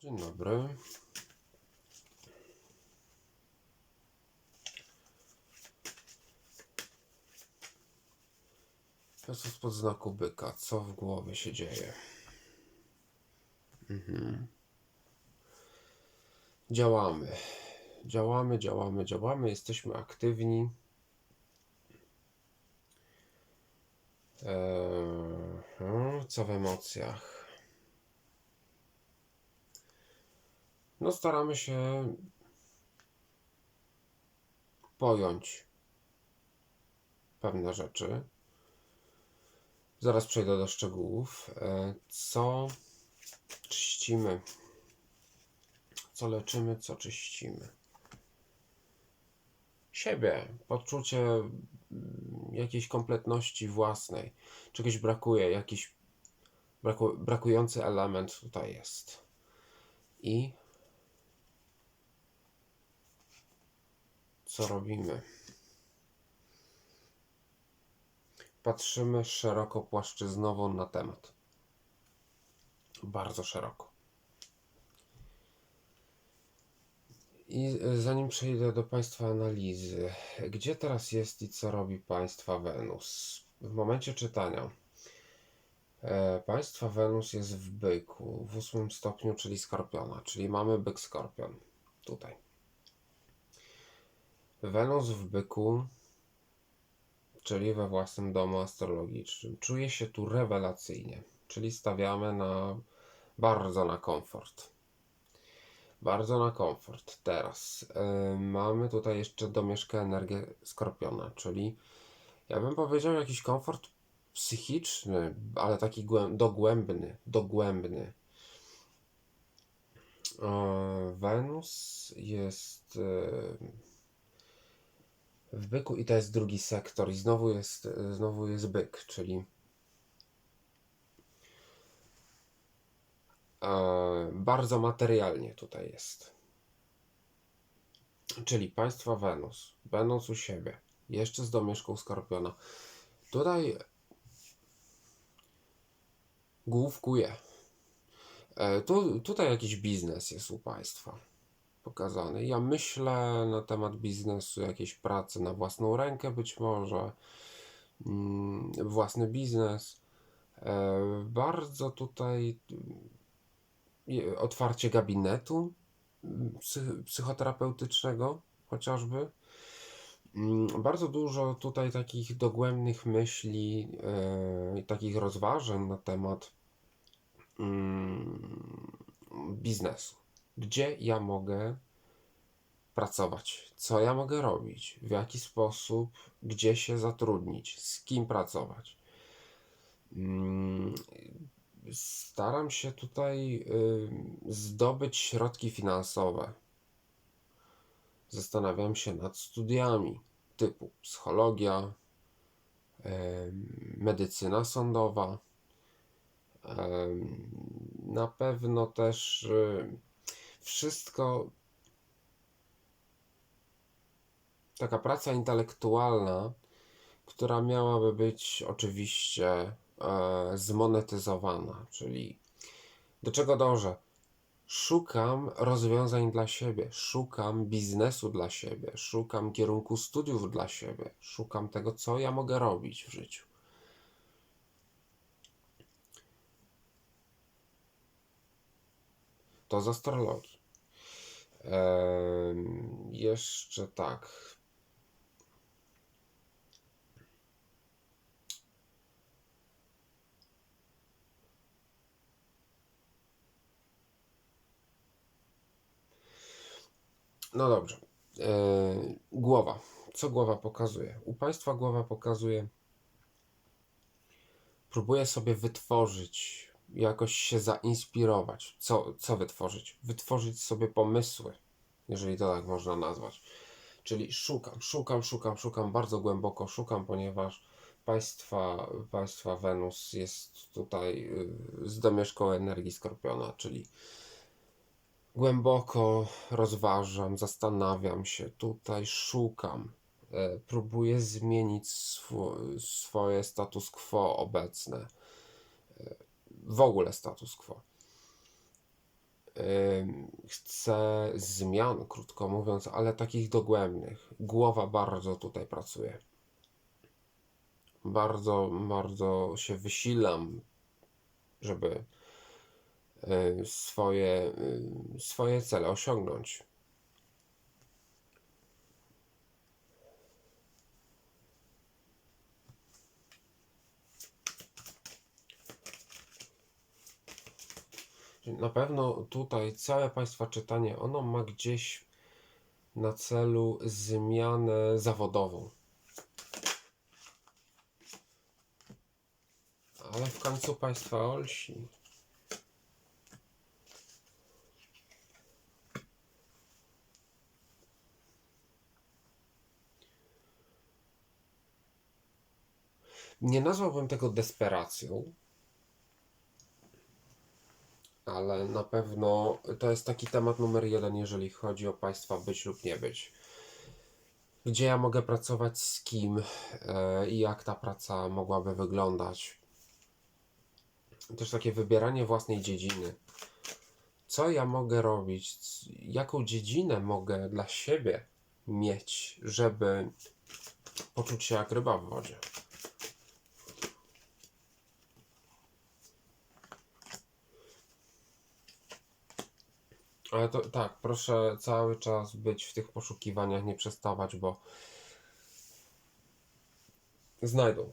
Dzień dobry. Jezus spod znaku byka. Co w głowie się dzieje? Mhm. Działamy. Działamy, działamy, działamy. Jesteśmy aktywni. Eee, co w emocjach? No, staramy się pojąć pewne rzeczy. Zaraz przejdę do szczegółów. E, Co czyścimy? Co leczymy? Co czyścimy? Siebie, poczucie mm, jakiejś kompletności własnej. Czegoś brakuje, jakiś braku, brakujący element tutaj jest. I co robimy? Patrzymy szeroko płaszczyznowo na temat. Bardzo szeroko. I zanim przejdę do Państwa analizy, gdzie teraz jest i co robi Państwa Wenus? W momencie czytania. E, państwa Wenus jest w byku, w ósmym stopniu, czyli skorpiona, czyli mamy byk skorpion tutaj. Wenus w byku, czyli we własnym domu astrologicznym. Czuje się tu rewelacyjnie, czyli stawiamy na bardzo na komfort. Bardzo na komfort. Teraz yy, mamy tutaj jeszcze domieszkę energię skorpiona, czyli ja bym powiedział jakiś komfort psychiczny, ale taki głę- dogłębny, dogłębny. Wenus jest yy, w byku i to jest drugi sektor i znowu jest, znowu jest byk, czyli e, bardzo materialnie tutaj jest. Czyli państwa Wenus, będąc u siebie, jeszcze z domieszką Skorpiona, tutaj główkuje. E, tu, tutaj jakiś biznes jest u państwa pokazany. Ja myślę na temat biznesu, jakiejś pracy na własną rękę, być może mm, własny biznes. E, bardzo tutaj mm, otwarcie gabinetu mm, psy- psychoterapeutycznego, chociażby. Bardzo dużo tutaj takich dogłębnych myśli e, i takich rozważań na temat biznesu gdzie ja mogę pracować, co ja mogę robić, w jaki sposób, gdzie się zatrudnić, z kim pracować. Mm, Staram się tutaj y, zdobyć środki finansowe. Zastanawiam się nad studiami typu psychologia, em, medycyna sądowa. em, Na pewno też y, wszystko taka praca intelektualna, która miałaby być oczywiście e, zmonetyzowana, czyli do czego dążę? Szukam rozwiązań dla siebie, szukam biznesu dla siebie, szukam kierunku studiów dla siebie, szukam tego, co ja mogę robić w życiu. To z astrologii. Jeszcze tak. No dobrze. Głowa. Co głowa pokazuje? U Państwa głowa pokazuje. Próbuję sobie wytworzyć, jakoś się zainspirować. Co, co wytworzyć? Wytworzyć sobie pomysły, jeżeli to tak można nazwać. Czyli szukam, szukam, szukam, szukam, bardzo głęboko szukam, ponieważ państwa, państwa Wenus jest tutaj y, z domieszką energii Skorpiona, czyli głęboko rozważam, zastanawiam się, tutaj szukam, e, próbuję zmienić swo, swoje status quo obecne, e, w ogóle status quo. Chcę zmian, krótko mówiąc, ale takich dogłębnych. Głowa bardzo tutaj pracuje. Bardzo, bardzo się wysilam, żeby y, swoje, y, swoje cele osiągnąć. Na pewno tutaj całe Państwa czytanie, ono ma gdzieś na celu zmianę zawodową. Ale w końcu Państwa olsi. Nie nazwałbym tego desperacją, ale na pewno to jest taki temat numer jeden, jeżeli chodzi o Państwa być lub nie być. Gdzie ja mogę pracować, z kim e, i jak ta praca mogłaby wyglądać. Też takie wybieranie własnej dziedziny. Co ja mogę robić, jaką dziedzinę mogę dla siebie mieć, żeby poczuć się jak ryba w wodzie. Ale to tak, proszę cały czas być w tych poszukiwaniach, nie przestawać, bo znajdą.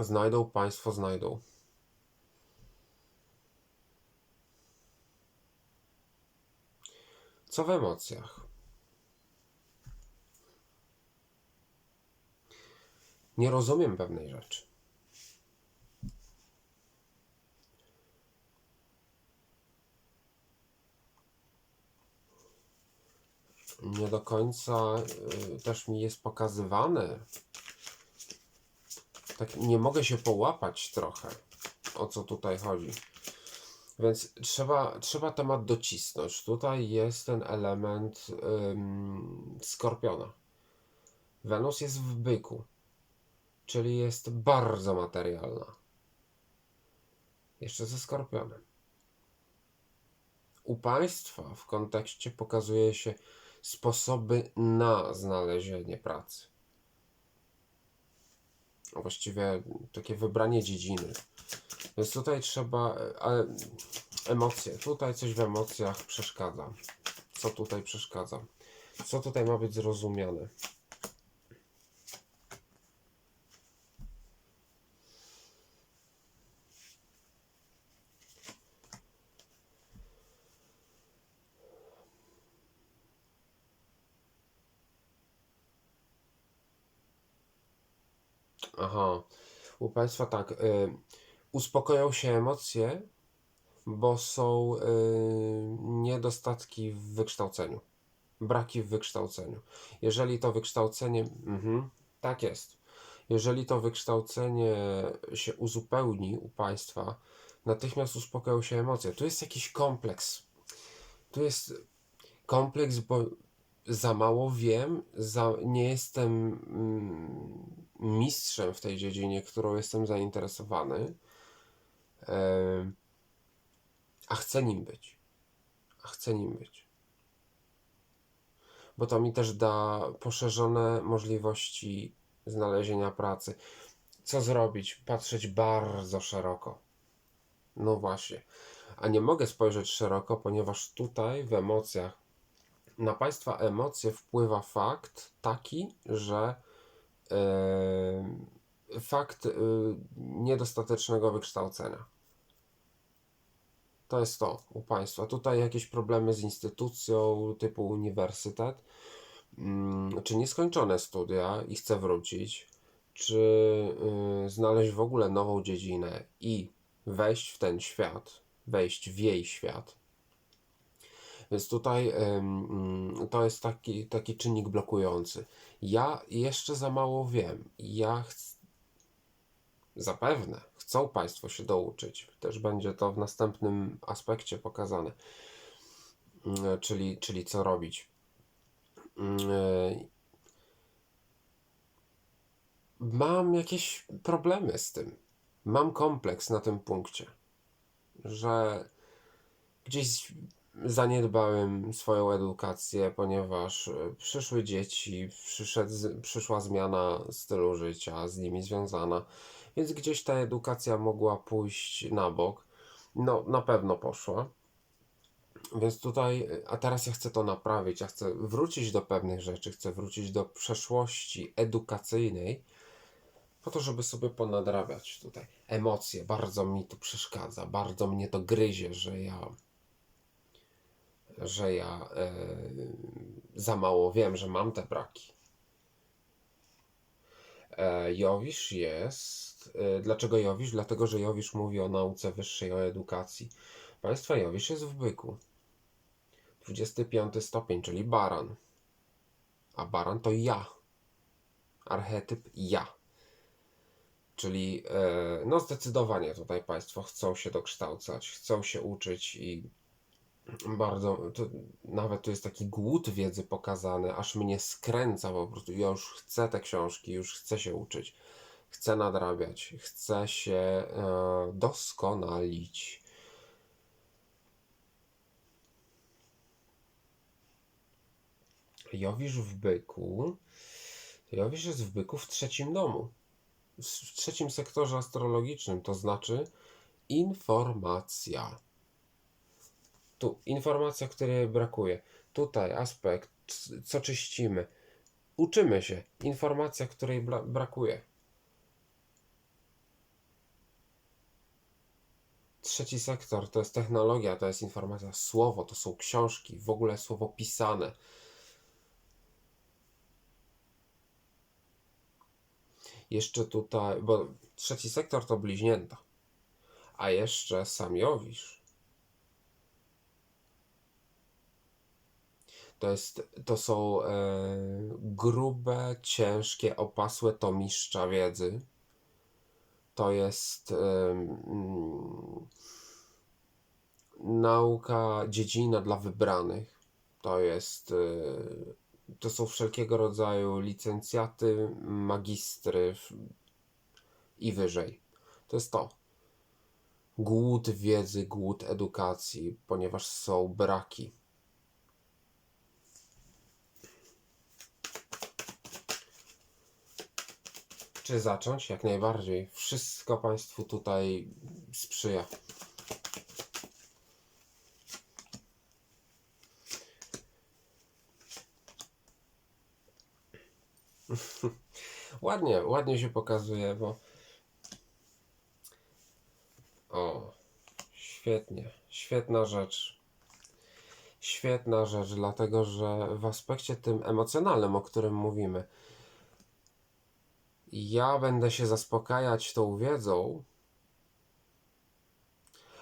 Znajdą, Państwo znajdą. Co w emocjach? Nie rozumiem pewnej rzeczy. Nie do końca y, też mi jest pokazywane. Tak nie mogę się połapać trochę, o co tutaj chodzi. Więc trzeba, trzeba temat docisnąć. Tutaj jest ten element ym, skorpiona. Wenus jest w byku, czyli jest bardzo materialna. Jeszcze ze skorpionem. U państwa w kontekście pokazuje się sposoby na znalezienie pracy. Właściwie takie wybranie dziedziny. Więc tutaj trzeba, ale emocje. Tutaj coś w emocjach przeszkadza. Co tutaj przeszkadza? Co tutaj ma być zrozumiane? Aha. U Państwa tak. Y, uspokoją się emocje, bo są y, niedostatki w wykształceniu. Braki w wykształceniu. Jeżeli to wykształcenie. Mhm, tak jest. Jeżeli to wykształcenie się uzupełni u Państwa, natychmiast uspokoją się emocje. Tu jest jakiś kompleks. Tu jest kompleks, bo za mało wiem, za, nie jestem mm, mistrzem w tej dziedzinie, którą jestem zainteresowany, a chcę nim być. A chcę nim być. Bo to mi też da poszerzone możliwości znalezienia pracy. Co zrobić? Patrzeć bardzo szeroko. No właśnie. A nie mogę spojrzeć szeroko, ponieważ tutaj w emocjach na Państwa emocje wpływa fakt taki, że e, fakt e, niedostatecznego wykształcenia. To jest to u Państwa. Tutaj jakieś problemy z instytucją typu uniwersytet, mm, czy nieskończone studia i chcę wrócić, czy y, znaleźć w ogóle nową dziedzinę i wejść w ten świat, wejść w jej świat. Więc tutaj mm, to jest taki, taki czynnik blokujący. Ja jeszcze za mało wiem. Ja zapewne chcą Państwo się douczyć. Też będzie to w następnym aspekcie pokazane. Yy, Czyli, czyli co robić. Yy, Mam jakieś problemy z tym. Mam kompleks na tym punkcie, że gdzieś zaniedbałem swoją edukację, ponieważ e, przyszły dzieci, przyszedł, przyszła zmiana stylu życia z nimi związana, więc gdzieś ta edukacja mogła pójść na bok. No, na pewno poszła. Więc tutaj, a teraz ja chcę to naprawić, ja chcę wrócić do pewnych rzeczy, chcę wrócić do przeszłości edukacyjnej, po to, żeby sobie ponadrabiać tutaj emocje. Bardzo mi tu przeszkadza, bardzo mnie to gryzie, że ja, że ja e, za mało wiem, że mam te braki. E, Jowisz jest. E, dlaczego Jowisz? Dlatego, że Jowisz mówi o nauce wyższej, o edukacji. Państwa Jowisz jest w byku. 25 stopień, czyli baran. A baran to ja. Archetyp ja. Czyli no zdecydowanie tutaj Państwo chcą się dokształcać, chcą się uczyć i bardzo, to, nawet tu jest taki głód wiedzy pokazany, aż mnie skręca po prostu. Ja już chcę te książki, już chcę się uczyć, chcę nadrabiać, chcę się e, doskonalić. Jowisz w byku. Jowisz jest w byku w trzecim domu. W trzecim sektorze astrologicznym, to znaczy informacja. Tu informacja, której brakuje. Tutaj aspekt, co czyścimy. Uczymy się. Informacja, której bra- brakuje. Trzeci sektor to jest technologia, to jest informacja, słowo, to są książki, w ogóle słowo pisane. Jeszcze tutaj, bo trzeci sektor to bliźnięta, a jeszcze sam To, jest, to są e, grube, ciężkie, opasłe tomiszcza wiedzy. To jest e, mm, nauka, dziedzina dla wybranych. To jest, e, to są wszelkiego rodzaju licencjaty, magistry i wyżej. To jest to. Głód wiedzy, głód edukacji, ponieważ są braki. Zacząć? Jak najbardziej. Wszystko Państwu tutaj sprzyja. Ładnie, ładnie się pokazuje, bo. O, świetnie, świetna rzecz. Świetna rzecz, dlatego że w aspekcie tym emocjonalnym, o którym mówimy, ja będę się zaspokajać tą wiedzą,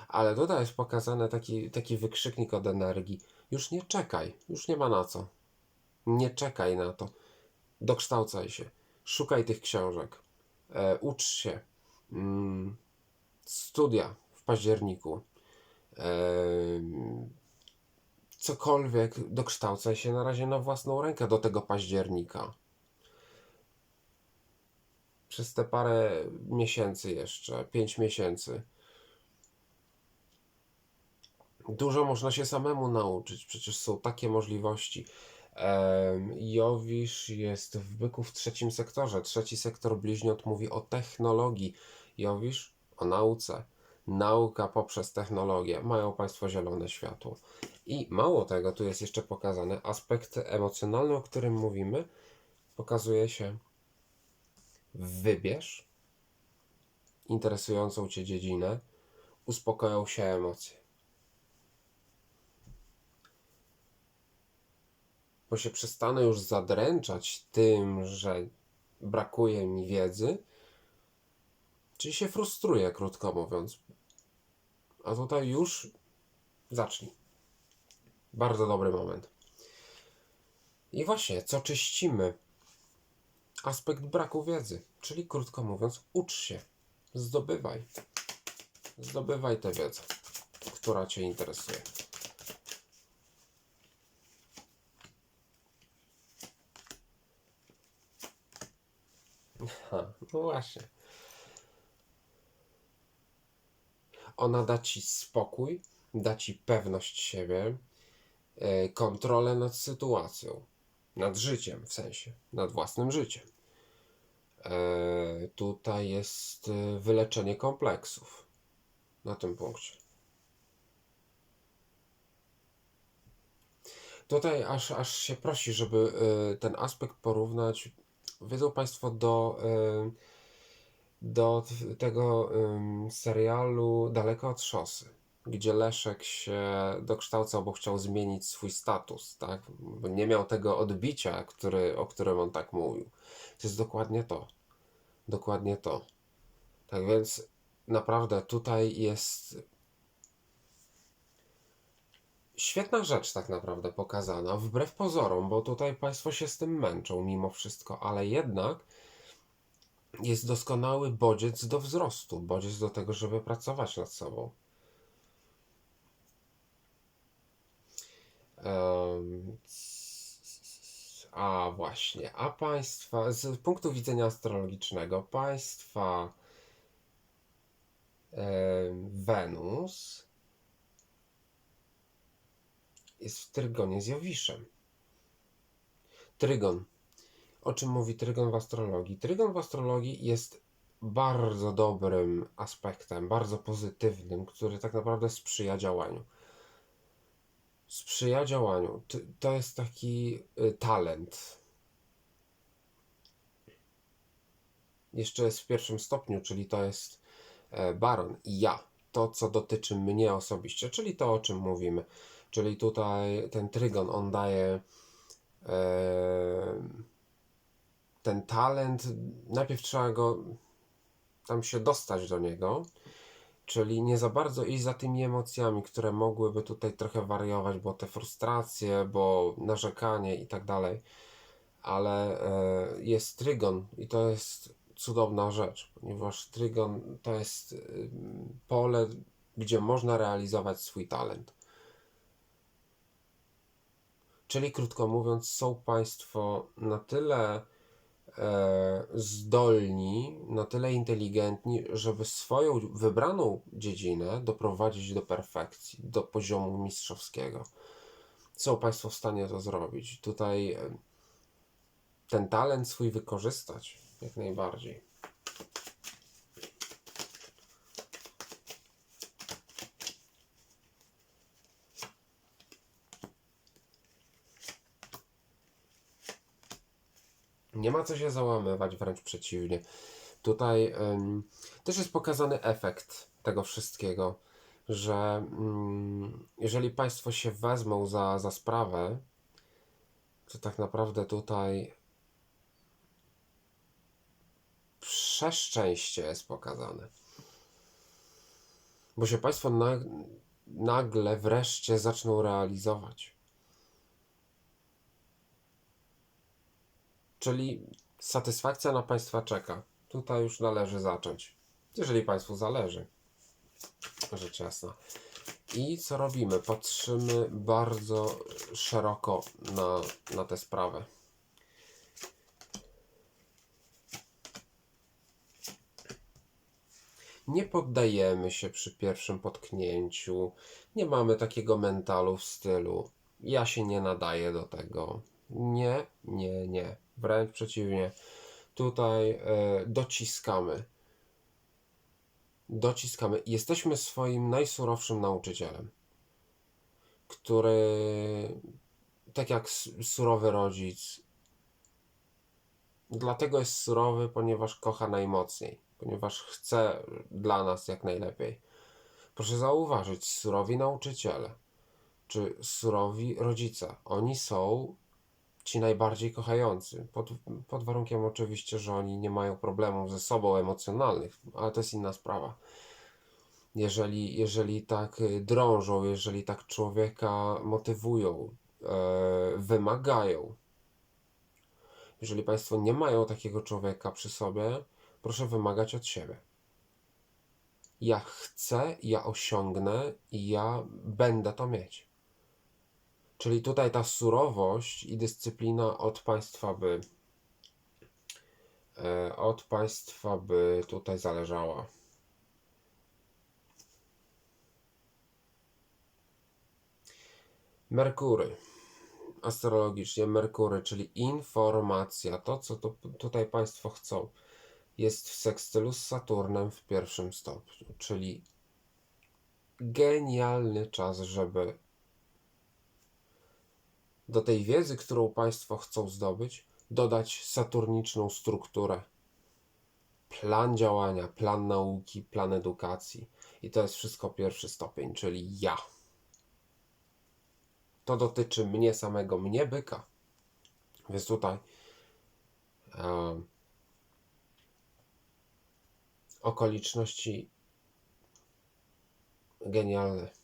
ale tutaj jest pokazany taki, taki wykrzyknik od energii. Już nie czekaj, już nie ma na co. Nie czekaj na to. Dokształcaj się. Szukaj tych książek. E, ucz się. Mm, studia w październiku. E, cokolwiek, dokształcaj się na razie na własną rękę do tego października. Przez te parę miesięcy jeszcze, pięć miesięcy. Dużo można się samemu nauczyć, przecież są takie możliwości. Jowisz jest w byku w trzecim sektorze. Trzeci sektor bliźniąt mówi o technologii. Jowisz o nauce. Nauka poprzez technologię. Mają Państwo zielone światło. I mało tego, tu jest jeszcze pokazany aspekt emocjonalny, o którym mówimy. Pokazuje się wybierz interesującą Cię dziedzinę, uspokoją się emocje. Bo się przestanę już zadręczać tym, że brakuje mi wiedzy, czyli się frustruję, krótko mówiąc. A tutaj już zacznij. Bardzo dobry moment. I właśnie, co czyścimy? Aspekt braku wiedzy, czyli krótko mówiąc, ucz się, zdobywaj. Zdobywaj tę wiedzę, która Cię interesuje. Ha, no właśnie. Ona da Ci spokój, da Ci pewność siebie, e, kontrolę nad sytuacją, nad życiem w sensie, nad własnym życiem. E, tutaj jest e, wyleczenie kompleksów na tym punkcie. Tutaj aż, aż się prosi, żeby e, ten aspekt porównać, wiedzą Państwo, do, do tego serialu Daleko od szosy, gdzie Leszek się dokształcał, bo chciał zmienić swój status, tak? Bo nie miał tego odbicia, który, o którym on tak mówił. To jest dokładnie to. Dokładnie to. Tak więc naprawdę tutaj jest świetna rzecz tak naprawdę pokazana, wbrew pozorom, bo tutaj Państwo się z tym męczą mimo wszystko, ale jednak jest doskonały bodziec do wzrostu, bodziec do tego, żeby pracować nad sobą. Em, A właśnie, a Państwa, z punktu widzenia astrologicznego, Państwa em, Wenus jest w Trygonie z Jowiszem. Trygon. O czym mówi Trygon w astrologii? Trygon w astrologii jest bardzo dobrym aspektem, bardzo pozytywnym, który tak naprawdę sprzyja działaniu. Sprzyja działaniu. To jest taki y, talent. Jeszcze jest w pierwszym stopniu, czyli to jest e, baron i ja. To, co dotyczy mnie osobiście, czyli to, o czym mówimy. Czyli tutaj ten trygon, on daje e, ten talent. Najpierw trzeba go tam się dostać do niego, czyli nie za bardzo iść za tymi emocjami, które mogłyby tutaj trochę wariować, bo te frustracje, bo narzekanie i tak dalej. Ale e, jest trygon i to jest cudowna rzecz, ponieważ trygon to jest y, pole, gdzie można realizować swój talent. Czyli krótko mówiąc, są Państwo na tyle zdolni, na tyle inteligentni, żeby swoją wybraną dziedzinę doprowadzić do perfekcji, do poziomu mistrzowskiego. Są Państwo w stanie to zrobić. Tutaj e, ten talent swój wykorzystać jak najbardziej. Nie ma co się załamywać, wręcz przeciwnie. Tutaj em, też jest pokazany efekt tego wszystkiego, że mm, jeżeli Państwo się wezmą za, za sprawę, to tak naprawdę tutaj przeszczęście jest pokazane. Bo się Państwo na, nagle wreszcie zaczną realizować. Czyli satysfakcja na Państwa czeka. Tutaj już należy zacząć. Jeżeli Państwu zależy. Rzecz jasna. I co robimy? Patrzymy bardzo szeroko na, na tę sprawę. Nie poddajemy się przy pierwszym potknięciu. Nie mamy takiego mentalu w stylu. Ja się nie nadaję do tego. Nie, nie, nie. Wręcz przeciwnie. Tutaj e, dociskamy. Dociskamy. Jesteśmy swoim najsurowszym nauczycielem, który, tak jak surowy rodzic, dlatego jest surowy, ponieważ kocha najmocniej, ponieważ chce dla nas jak najlepiej. Proszę zauważyć, surowi nauczyciele, czy surowi rodzice, oni są ci najbardziej kochający. Pod, pod warunkiem oczywiście, że oni nie mają problemów ze sobą emocjonalnych, ale to jest inna sprawa. Jeżeli, jeżeli tak y, drążą, jeżeli tak człowieka motywują, e, wymagają, jeżeli Państwo nie mają takiego człowieka przy sobie, proszę wymagać od siebie. Ja chcę, ja osiągnę i ja będę to mieć. Czyli tutaj ta surowość i dyscyplina od państwa by e, od państwa by tutaj zależała. Merkury. Astrologicznie Merkury, czyli informacja, to co tu, tutaj Państwo chcą, jest w sekstylu z Saturnem w pierwszym stopniu, czyli genialny czas, żeby do tej wiedzy, którą Państwo chcą zdobyć, dodać saturniczną strukturę. Plan działania, plan nauki, plan edukacji. I to jest wszystko pierwszy stopień, czyli ja. To dotyczy mnie samego, mnie byka. Więc tutaj okoliczności genialne.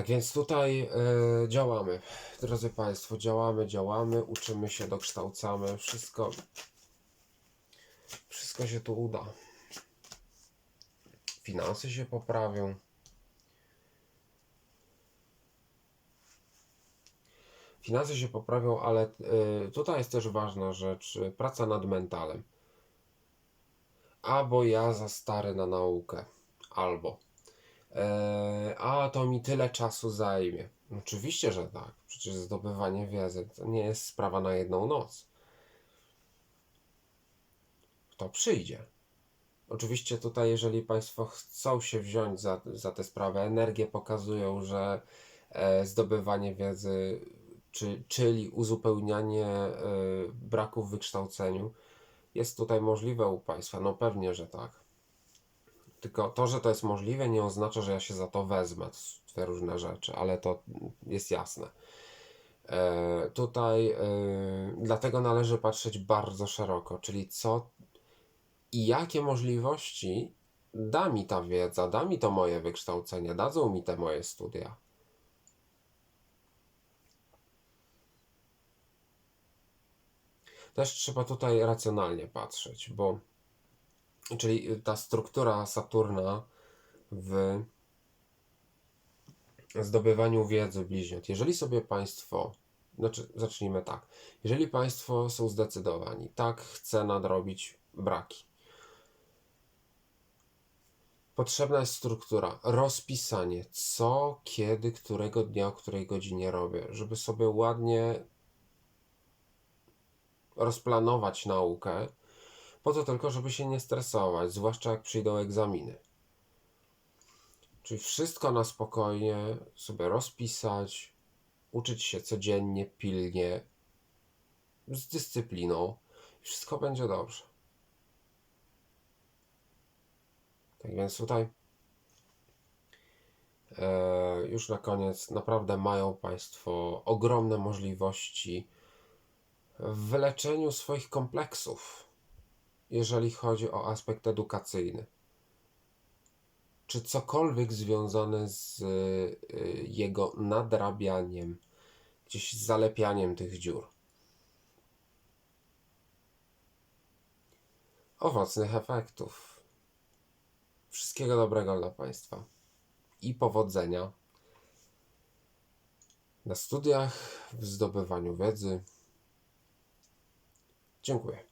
Tak więc tutaj e, działamy, drodzy Państwo, działamy, działamy, uczymy się, dokształcamy, wszystko, wszystko się tu uda. Finanse się poprawią. Finanse się poprawią, ale e, tutaj jest też ważna rzecz, praca nad mentalem. Albo ja za stary na naukę, albo a to mi tyle czasu zajmie. Oczywiście, że tak. Przecież zdobywanie wiedzy to nie jest sprawa na jedną noc. To przyjdzie. Oczywiście tutaj, jeżeli Państwo chcą się wziąć za, za tę sprawę, energie pokazują, że e, zdobywanie wiedzy, czy, czyli uzupełnianie e, braków w wykształceniu, jest tutaj możliwe u Państwa. No pewnie, że tak. Tylko to, że to jest możliwe, nie oznacza, że ja się za to wezmę, te różne rzeczy, ale to jest jasne. E, tutaj e, dlatego należy patrzeć bardzo szeroko, czyli co i jakie możliwości da mi ta wiedza, da mi to moje wykształcenie, dadzą mi te moje studia. Też trzeba tutaj racjonalnie patrzeć, bo czyli ta struktura Saturna w zdobywaniu wiedzy bliźniąt. Jeżeli sobie Państwo, znaczy zacznijmy tak, jeżeli Państwo są zdecydowani, tak, chcę nadrobić braki, potrzebna jest struktura, rozpisanie, co, kiedy, którego dnia, o której godzinie robię, żeby sobie ładnie rozplanować naukę, po to tylko, żeby się nie stresować, zwłaszcza jak przyjdą egzaminy. Czyli wszystko na spokojnie sobie rozpisać, uczyć się codziennie, pilnie, z dyscypliną i wszystko będzie dobrze. Tak więc tutaj e, już na koniec naprawdę mają Państwo ogromne możliwości w wyleczeniu swoich kompleksów jeżeli chodzi o aspekt edukacyjny. Czy cokolwiek związane z y, jego nadrabianiem, gdzieś zalepianiem tych dziur. Owocnych efektów. Wszystkiego dobrego dla Państwa i powodzenia na studiach, w zdobywaniu wiedzy. Dziękuję.